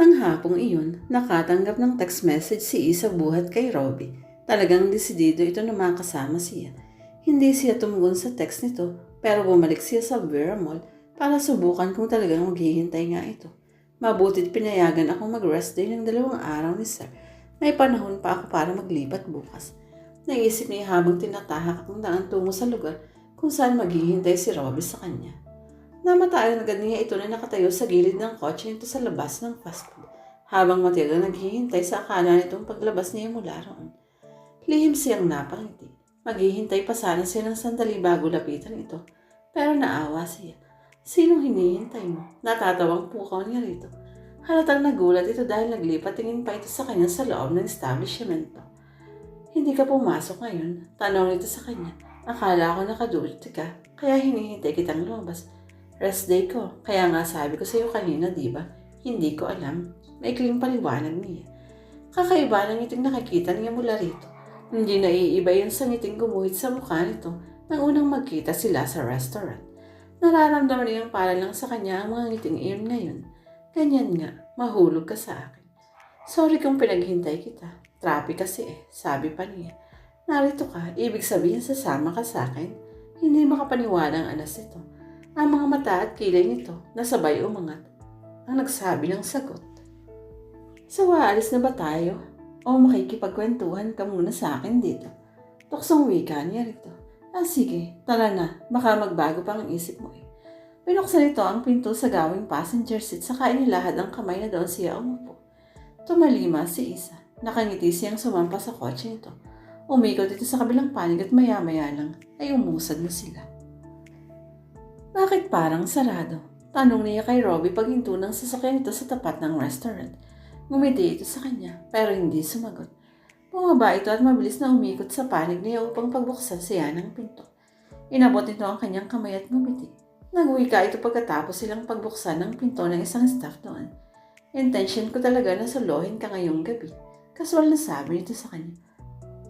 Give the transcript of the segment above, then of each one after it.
Nang hapong iyon, nakatanggap ng text message si Isa buhat kay Robbie. Talagang desidido ito na makasama siya. Hindi siya tumugon sa text nito, pero bumalik siya sa Vera Mall para subukan kung talagang maghihintay nga ito. Mabutit pinayagan akong mag-rest day ng dalawang araw ni Sir. May panahon pa ako para maglipat bukas. Naisip niya habang tinatahak ang daan tungo sa lugar kung saan maghihintay si Robbie sa kanya. Namatayan agad niya ito na nakatayo sa gilid ng kotse nito sa labas ng fast food habang matigang naghihintay sa akala nitong paglabas niya mula roon. Lihim siyang napangiti. Maghihintay pa sana siya ng sandali bago lapitan ito. Pero naawa siya. Sinong hinihintay mo? Natatawang pukaw niya rito. Halatang nagulat ito dahil naglipat tingin pa ito sa kanya sa loob ng establishmento. Hindi ka pumasok ngayon? Tanong nito sa kanya. Akala ko nakaduty ka, kaya hinihintay kitang lumabas. Rest day ko, kaya nga sabi ko sa iyo kanina, di ba? Hindi ko alam. May kling paliwanag niya. Kakaiba ng ngiting nakikita niya mula rito. Hindi naiiba yun sa ngiting gumuhit sa mukha nito nang unang magkita sila sa restaurant. Nararamdaman niyang para lang sa kanya ang mga ngiting iyon ngayon. Ganyan nga, mahulog ka sa akin. Sorry kung pinaghintay kita. Traffic kasi eh, sabi pa niya. Narito ka, ibig sabihin sasama ka sa akin. Hindi makapaniwala ang anas nito. Ang mga mata at kilay nito, nasabay umangat. Ang nagsabi ng sagot. So, aalis na ba tayo? O makikipagkwentuhan ka muna sa akin dito? Tuksong wika niya rito. Ah, sige, tara na. Baka magbago pa ang isip mo eh. Pinuksan ito ang pinto sa gawing passenger seat saka inilahad ang kamay na doon siya umupo. Tumalima si Isa. Nakangiti siyang sumampa sa kotse nito. Umikot ito sa kabilang panig at maya-maya lang ay umusad na sila. Bakit parang sarado? Tanong niya kay Robbie pag hinto ng sasakyan ito sa tapat ng restaurant. Ngumiti ito sa kanya pero hindi sumagot. Bumaba ito at mabilis na umikot sa panig niya upang pagbuksan siya ng pinto. Inabot nito ang kanyang kamay at ngumiti. Nagwika ito pagkatapos silang pagbuksan ng pinto ng isang staff doon. Intention ko talaga na solohin ka ngayong gabi. Kaswal na sabi nito sa kanya.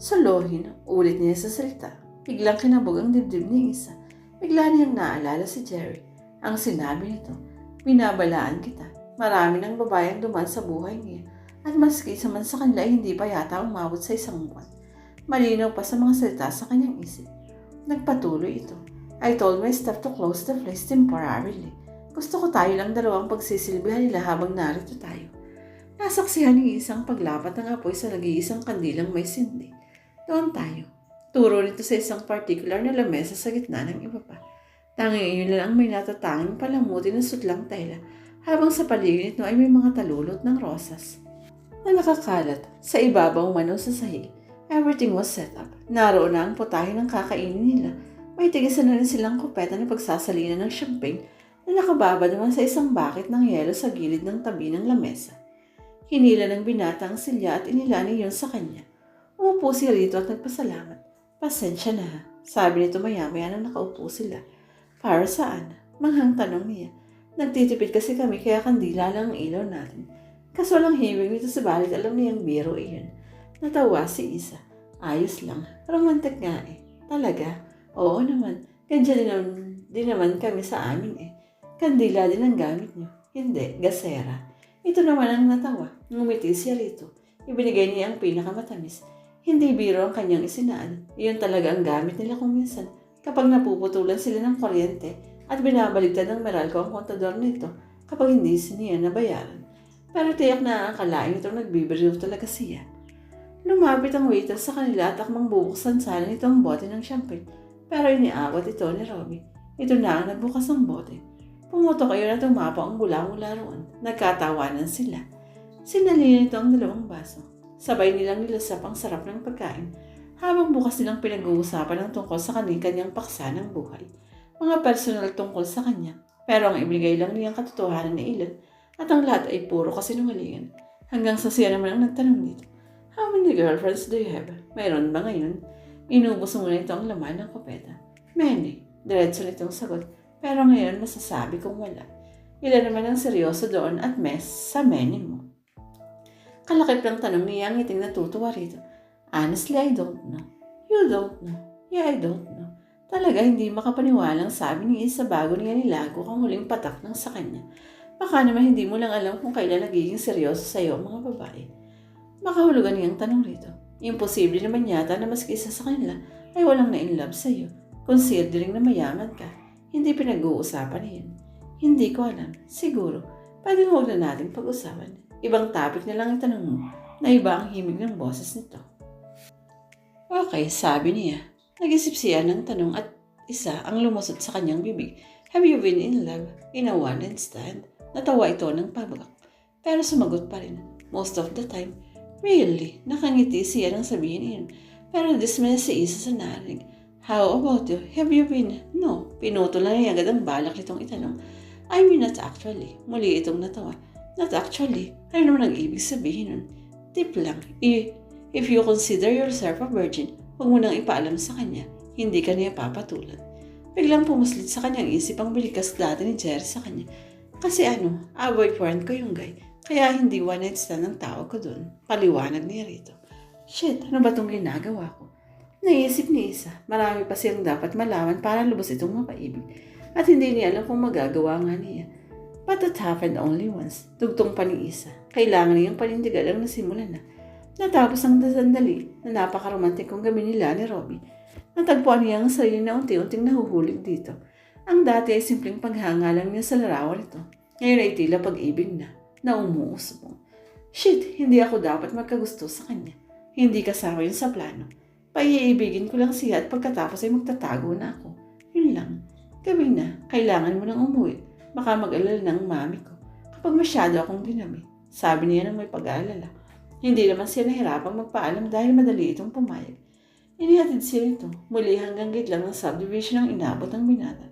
Solohin, ulit niya sa salita. Biglang kinabog ang dibdib ni Isa. Bigla niyang naalala si Jerry. Ang sinabi nito, binabalaan kita. Marami ng babayang duman sa buhay niya at maski sa man sa kanila hindi pa yata umabot sa isang buwan. Malinaw pa sa mga salita sa kanyang isip. Nagpatuloy ito. I told my staff to close the place temporarily. Gusto ko tayo lang dalawang pagsisilbihan nila habang narito tayo. Nasaksihan ni isang paglapat ng apoy sa nag-iisang kandilang may sindi. Doon tayo. Turo nito sa isang particular na lamesa sa gitna ng iba pa. Tanging iyon lang ang may natatanging palamuti ng sutlang tela habang sa paligid nito ay may mga talulot ng rosas na nakakalat sa ibabaw mano sa sahig. Everything was set up. Naroon na ang putahe ng kakainin nila. May tigisan na rin silang kupeta na pagsasalinan ng champagne na nakababa naman sa isang bakit ng yelo sa gilid ng tabi ng lamesa. Hinila ng binata ang silya at inilani yun sa kanya. Umupo si Rito at nagpasalamat. Pasensya na. Sabi nito maya-maya nang nakaupo sila. Para saan? Manghang tanong niya. Nagtitipid kasi kami kaya kandila lang ang ilaw natin. Kaso lang himig nito sa balit alam niyang biro iyon. Natawa si Isa. Ayos lang. Romantic nga eh. Talaga? Oo naman. Ganyan din naman, din naman kami sa amin eh. Kandila din ang gamit niyo. Hindi, gasera. Ito naman ang natawa. Ngumiti siya rito. Ibinigay niya ang pinakamatamis. Hindi biro ang kanyang isinaan. Iyon talaga ang gamit nila kung minsan. Kapag napuputulan sila ng kuryente at binabaligtad ng Meralco ang kontador nito kapag hindi siniya nabayaran. Pero tiyak na akalain itong nagbibiriw talaga siya. Lumapit ang waiter sa kanila at akmang bubuksan sana nito ang bote ng champagne. Pero iniawat ito ni Robbie. Ito na ang nagbukas ng bote. Pumutok kayo na tumapo ang mula-mula roon. Nagkatawanan sila. Sinali nito ang dalawang baso. Sabay nilang nilasap ang sarap ng pagkain habang bukas nilang pinag-uusapan ng tungkol sa kanyang paksa ng buhay. Mga personal tungkol sa kanya. Pero ang ibigay lang niyang katotohanan ni Ilan at ang lahat ay puro kasinungalingan. Hanggang sa siya naman ang nagtanong dito. How many girlfriends do you have? Mayroon ba ngayon? Inubos mo na ito ang laman ng kopeta. Many. Diretso nitong sagot. Pero ngayon masasabi kong wala. Ilan naman ang seryoso doon at mes sa many mo. Kalakip ng tanong niya ang iting natutuwa rito. Honestly, I don't know. You don't know. Yeah, I don't know. Talaga hindi makapaniwalang sabi ni Isa bago niya nilago ang huling patak ng sa kanya. Baka naman hindi mo lang alam kung kailan nagiging seryoso sa'yo ang mga babae. Makahulugan niyang tanong rito. Imposible naman yata na maski isa sa kanila ay walang na-inlove sa'yo. Considering na mayaman ka, hindi pinag-uusapan na yun. Hindi ko alam. Siguro, pwede huwag na natin pag-usapan. Ibang topic na lang itanong mo na iba ang himig ng boses nito. Okay, sabi niya. Nag-isip siya ng tanong at isa ang lumusot sa kanyang bibig. Have you been in love in a one-night stand? Natawa ito ng pabagak. Pero sumagot pa rin. Most of the time, really, nakangiti siya nang sabihin iyon. Pero dismay si Isa sa narinig. How about you? Have you been? No, pinuto lang niya agad ang balak nitong itanong. I mean not actually. Muli itong natawa. Not actually. Ano naman ang ibig sabihin nun? Tip lang. I- if you consider yourself a virgin, huwag mo nang ipaalam sa kanya. Hindi ka niya papatulan. Biglang pumuslit sa kanyang isip ang bilikas dati ni Jerry sa kanya. Kasi ano, a boyfriend ko yung guy. Kaya hindi one night stand ang tawag ko dun. Paliwanag niya rito. Shit, ano ba tong ginagawa ko? Naisip ni Isa, marami pa siyang dapat malaman para lubos itong mapaibig. At hindi niya alam kung magagawa nga niya. But that happened only once. Tugtong pa ni Isa. Kailangan niyang panindigan ang nasimulan na. Natapos ang sandali na napakaromantikong gabi nila ni Robbie. Natagpuan niya ang sarili na unti-unting nahuhulog dito. Ang dati ay simpleng paghanga lang niya sa larawan ito. Ngayon ay tila pag-ibig na, na umuusbong. Shit, hindi ako dapat magkagusto sa kanya. Hindi kasama yun sa plano. Paiibigin ko lang siya at pagkatapos ay magtatago na ako. Yun lang. Gabi na, kailangan mo nang umuwi. Baka mag-alala ng mami ko. Kapag masyado akong dinami, sabi niya nang may pag-aalala. Hindi naman siya nahirapang magpaalam dahil madali itong pumayag. Inihatid siya nito, muli hanggang gate lang ng subdivision ang inabot ng binata.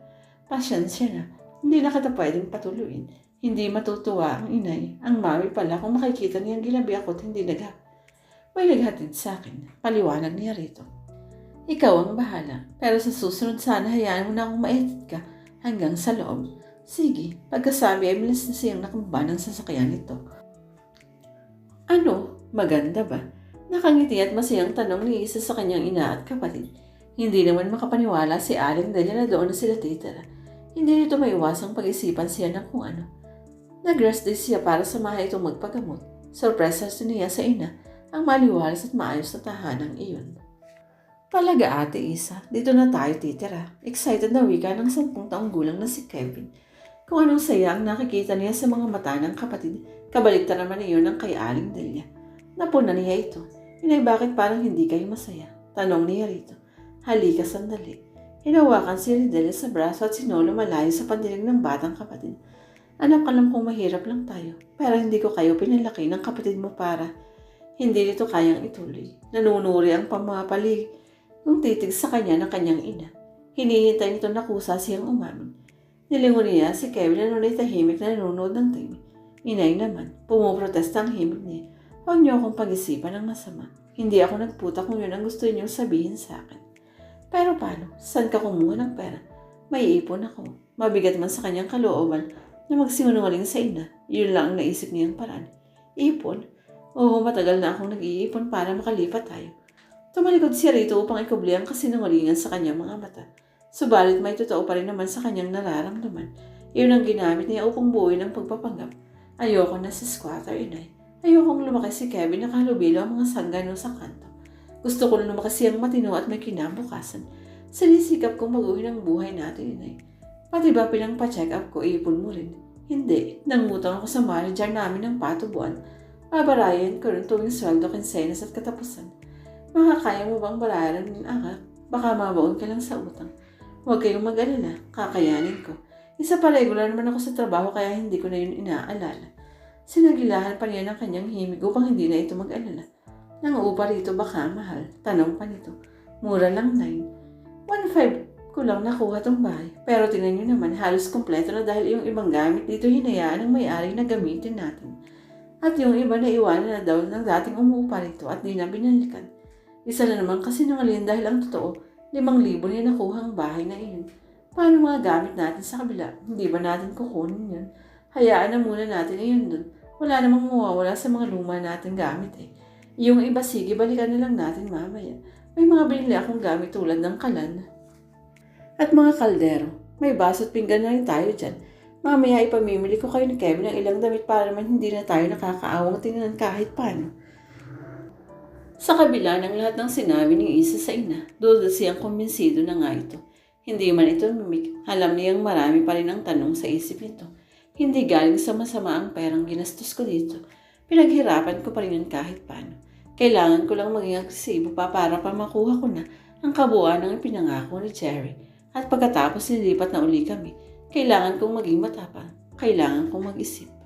Pasyensya na, hindi na kita pwedeng patuloyin. Hindi matutuwa ang inay, ang mami pala kung makikita niyang ginabi ako at hindi nagha. May naghatid sa akin, paliwanag niya rito. Ikaw ang bahala, pero sa susunod sana hayaan mo na akong maetid ka hanggang sa loob. Sige, pagkasabi ay milis na siyang nakamba ng sasakyan nito. Ano? Maganda ba? Nakangiti at masayang tanong ni isa sa kanyang ina at kapatid. Hindi naman makapaniwala si Aling Delia na doon na sila titira. Hindi nito maiwasang pag-isipan siya ng kung ano. Nag-rest day siya para samahan itong magpagamot. Sorpresa niya sa ina ang maliwalas at maayos na tahanang iyon. Talaga ate Isa, dito na tayo titira. Excited na wika ng sampung taong gulang na si Kevin. Kung anong saya ang nakikita niya sa mga mata ng kapatid, kabalikta naman iyon ng kay Aling Delia. Napuna niya ito. Inay, bakit parang hindi kayo masaya? Tanong niya rito. Halika sandali. Hinawakan si Delia sa braso at sinolo malayo sa pandinig ng batang kapatid. Anak, alam kong mahirap lang tayo, pero hindi ko kayo pinalaki ng kapatid mo para hindi nito kayang ituloy. Nanunuri ang pamapalig nung titig sa kanya ng kanyang ina. Hinihintay nito na kusa siyang umamin. Nilingon niya si Kevin na nunay tahimik na nanonood ng TV. Inay naman, pumuprotesta ang himig niya. Huwag niyo akong pag-isipan ng masama. Hindi ako nagputa kung yun ang gusto niyo sabihin sa akin. Pero paano? Saan ka kumuha ng pera? May ipon ako. Mabigat man sa kanyang kalooban na magsinungaling sa ina. Yun lang ang naisip niyang paraan. Ipon? Oo, matagal na akong nag-iipon para makalipat tayo. Tumalikod siya rito upang ikubli ang kasinungalingan sa kanyang mga mata. Subalit may totoo pa rin naman sa kanyang nararamdaman. Iyon ang ginamit niya upang buuin ang pagpapanggap. Ayoko na sa squatter, inay. Ayokong lumaki si Kevin na kalubilo ang mga sanggano sa kanto. Gusto ko na lumaki siyang matino at may kinabukasan. Sinisikap kong mag-uwi ng buhay natin, inay. Pati ba pinang-check up ko, ipon mo rin? Hindi. Nangutang ako sa manager namin ng patubuan. Babarayan ko rin tuwing sweldo, kinsenas at katapusan. Makakaya mo bang barayaran ng angak? Baka mabaon ka lang sa utang. Huwag kayong mag-alala, kakayanin ko. Isa pa regular naman ako sa trabaho kaya hindi ko na yun inaalala. Sinagilahan pa niya ng kanyang himig upang hindi na ito mag-alala. Nang upa rito baka mahal, tanong pa nito. Mura lang 9. 1.5 ko lang nakuha tong bahay. Pero tingnan nyo naman, halos kompleto na dahil yung ibang gamit dito hinayaan ng may-ari na gamitin natin. At yung iba na iwanan na daw ng dating umuupa rito at di na binalikan. Isa na naman kasi nangalin dahil ang totoo, limang libo niya nakuha ang bahay na iyon. Paano mga gamit natin sa kabila? Hindi ba natin kukunin yun? Hayaan na muna natin iyon dun. Wala namang mawawala sa mga luma natin gamit eh. Yung iba sige, balikan na lang natin mamaya. May mga binili akong gamit tulad ng kalan. At mga kaldero. May baso at pinggan na rin tayo dyan. Mamaya ipamimili ko kayo ni Kevin ng ilang damit para naman hindi na tayo nakakaawang tingnan kahit paano. Sa kabila ng lahat ng sinabi ni Isa sa ina, duda siyang kumbinsido na nga ito. Hindi man ito mimik, alam niyang marami pa rin ang tanong sa isip nito. Hindi galing sa masama ang perang ginastos ko dito. Pinaghirapan ko pa rin yan kahit paano. Kailangan ko lang maging agresibo pa para pa makuha ko na ang kabuuan ng pinangako ni Jerry. At pagkatapos lilipat na uli kami, kailangan kong maging matapang. Kailangan kong mag-isip.